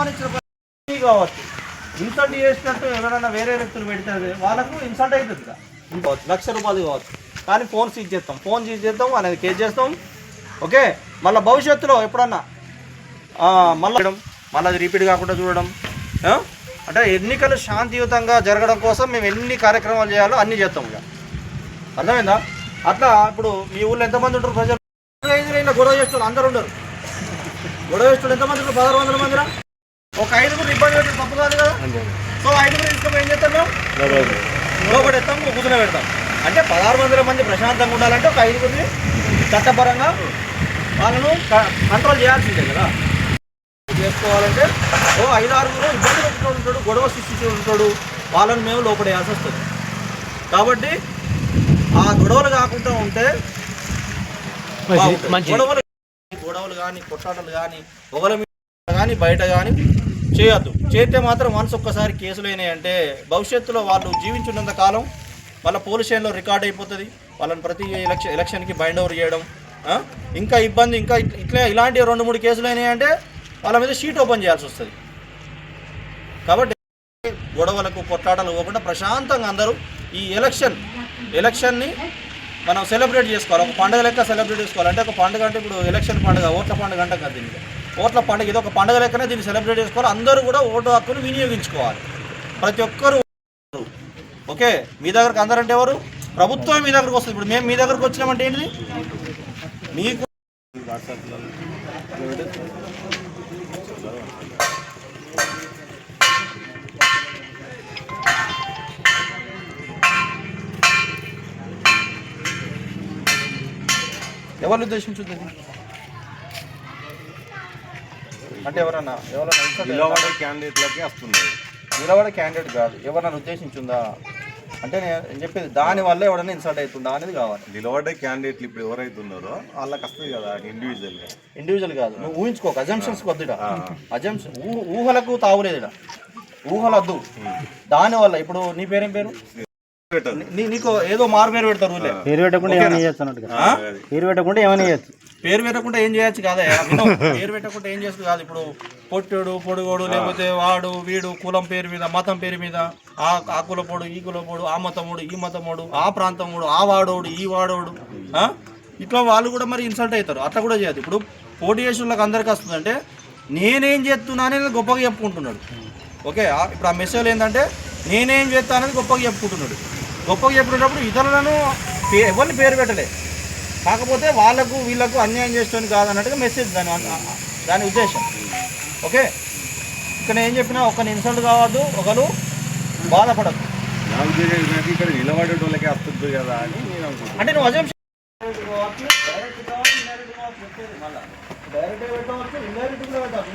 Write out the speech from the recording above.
అవమానించిన కావచ్చు ఇన్సల్ట్ చేసినట్టు ఎవరైనా వేరే వ్యక్తులు పెడితే వాళ్ళకు ఇన్సల్ట్ అవుతుంది కావచ్చు లక్ష రూపాయలు కావచ్చు. కానీ ఫోన్ సీజ్ చేస్తాం. ఫోన్ సీజ్ చేస్తాం అనేది కేసు చేస్తాం. ఓకే? మళ్ళీ భవిష్యత్తులో ఎప్పుడన్నా మళ్ళీ చేయడం, మళ్ళీ అది రిపీట్ కాకుండా చూడడం అంటే ఎన్నికలు శాంతియుతంగా జరగడం కోసం మేము ఎన్ని కార్యక్రమాలు చేయాలో అన్నీ చేస్తాం ఇక. అర్థమైందా? అట్లా ఇప్పుడు మీ ఊళ్ళో ఎంతమంది ఉంటారు ప్రజలు? గొడవ చేస్తున్నారు అందరు ఉండరు. గొడవ చేస్తున్నారు ఎంతమంది ఉంటారు? పదహారు వందల మందిరా? ఒక ఐదుగురు ఇబ్బంది పెట్టడం తప్పు కాదు కదా? సో ఐదుగురు తీసుకొని ఏం చేస్తాం మేము? లోపడేస్తాం కూర్చుని పెడతాం. అంటే పదహారు వందల మంది ప్రశాంతంగా ఉండాలంటే ఒక ఐదుగురిని చట్టపరంగా వాళ్ళను కంట్రోల్ చేయాల్సిందే కదా? చేసుకోవాలంటే ఓ ఐదు ఆరుగురు ఇబ్బంది పెట్టుకుని ఉంటాడు గొడవ సృష్టించి ఉంటాడు వాళ్ళని మేము లోపడేయాల్సి వస్తుంది. కాబట్టి ఆ గొడవలు కాకుండా ఉంటే. గొడవలు గొడవలు కానీ కొట్లాటలు కానీ ఒకరి కానీ బయట కానీ చేయొద్దు. చేస్తే మాత్రం వన్స్ ఒక్కసారి కేసులు అయినాయి అంటే భవిష్యత్తులో వాళ్ళు జీవించున్నంత కాలం వాళ్ళ పోలీస్ స్టేషన్లో రికార్డ్ అయిపోతుంది. వాళ్ళని ప్రతి ఎలక్షన్ ఎలక్షన్కి బైండ్ ఓవర్ చేయడం ఇంకా ఇబ్బంది ఇంకా ఇట్లా ఇలాంటి రెండు మూడు కేసులు అయినాయి అంటే వాళ్ళ మీద షీట్ ఓపెన్ చేయాల్సి వస్తుంది. కాబట్టి గొడవలకు కొట్లాటలు పోకుండా ప్రశాంతంగా అందరూ ఈ ఎలక్షన్ ఎలక్షన్ని మనం సెలబ్రేట్ చేసుకోవాలి. ఒక పండుగ లెక్క సెలబ్రేట్ చేసుకోవాలి. అంటే ఒక పండుగ అంటే ఇప్పుడు ఎలక్షన్ పండుగ ఓట్ల పండుగ అంటే కదా దీనికి ఓట్ల పండుగ ఇది ఒక పండుగ లెక్కనే దీన్ని సెలబ్రేట్ చేసుకోవాలి. అందరూ కూడా ఓటు హక్కును వినియోగించుకోవాలి. ప్రతి ఒక్కరు ఓకే? మీ దగ్గరకు అందరంటే ఎవరు? ప్రభుత్వం మీ దగ్గరకు వస్తుంది. ఇప్పుడు మేము మీ దగ్గరకు వచ్చినామంటే ఏంటిది? మీకు ఎవరు ఉద్దేశించుంది అంటే ఎవరన్నా ఎవరన్నా నిలబడే క్యాండిడేట్లకి వస్తుంది నిలబడే క్యాండిడేట్ కాదు. ఎవరన్నా ఉద్దేశించుందా? అంటే నేను చెప్పేది దాని వల్ల ఎవడన్నా ఇన్సల్ట్ అవుతుందా అనేది కావాలి. నిలబడే క్యాండిడేట్లు ఇప్పుడు ఎవరైతే ఉన్నారో వాళ్ళకి వస్తుంది కదా ఇండివిజువల్గా ఇండివిజువల్ కాదు. నువ్వు ఊహించుకోక. అజంప్షన్స్ వద్దుట అజంప్షన్ ఊహలకు తావులేదు ఈడ. ఊహలు వద్దు దాని వల్ల ఇప్పుడు నీ పేరేం పేరు? నీకు ఏదో మారు పేరు పెడతారు పేరు పెట్టకుండా ఏమైనా చేయొచ్చు అన్నట్టుగా. ఆ? పేరు పెట్టకుండా ఏమైనా చేయొచ్చు. పేరు పెట్టకుండా ఏం చేయొచ్చు కాదా. పేరు పెట్టకుండా ఏం చేస్తుంది కాదు? ఇప్పుడు పొట్టుడు పొడుగోడు లేకపోతే వాడు వీడు కులం పేరు మీద మతం పేరు మీద ఆ ఆ కులపోడు ఈ కులపోడు ఆ మతముడు ఈ మతముడు ఆ ప్రాంతముడు ఆ వాడోడు ఈ వాడోడు? ఇట్లా వాళ్ళు కూడా మరి ఇన్సల్ట్ అవుతారు. అట్లా కూడా చేయదు ఇప్పుడు పోటీ చేసిన వాళ్ళకి అందరికీ వస్తుందంటే నేనేం చేస్తున్నా అనేది గొప్పగా చెప్పుకుంటున్నాడు. ఓకే? ఇప్పుడు ఆ మెసేజ్ ఏంటంటే నేనేం చేస్తా అనేది గొప్పగా చెప్పుకుంటున్నాడు. గొప్పగా చెప్పుకునేటప్పుడు ఇతరులను పే- ఎవరిని పేరు పెట్టలే. కాకపోతే వాళ్ళకు వీళ్ళకు అన్యాయం చేస్తుంది కాదన్నట్టుగా మెసేజ్ దాని దాని ఉద్దేశం. ఓకే ఇక్కడ ఏం చెప్పినా ఒకరిని ఇన్సల్ట్ కావద్దు ఒకరు బాధపడద్దు. ఇక్కడ నిలబడే వాళ్ళకి వస్తుంది కదా అని అంటే నువ్వు అజం డైరెక్ట్ కావచ్చు ఇండైరెక్ట్ కావచ్చు చెప్పేది మళ్ళీ డైరెక్ట్ పెట్టవచ్చు ఇండైరెక్ట్ కూడా పెట్టవచ్చు.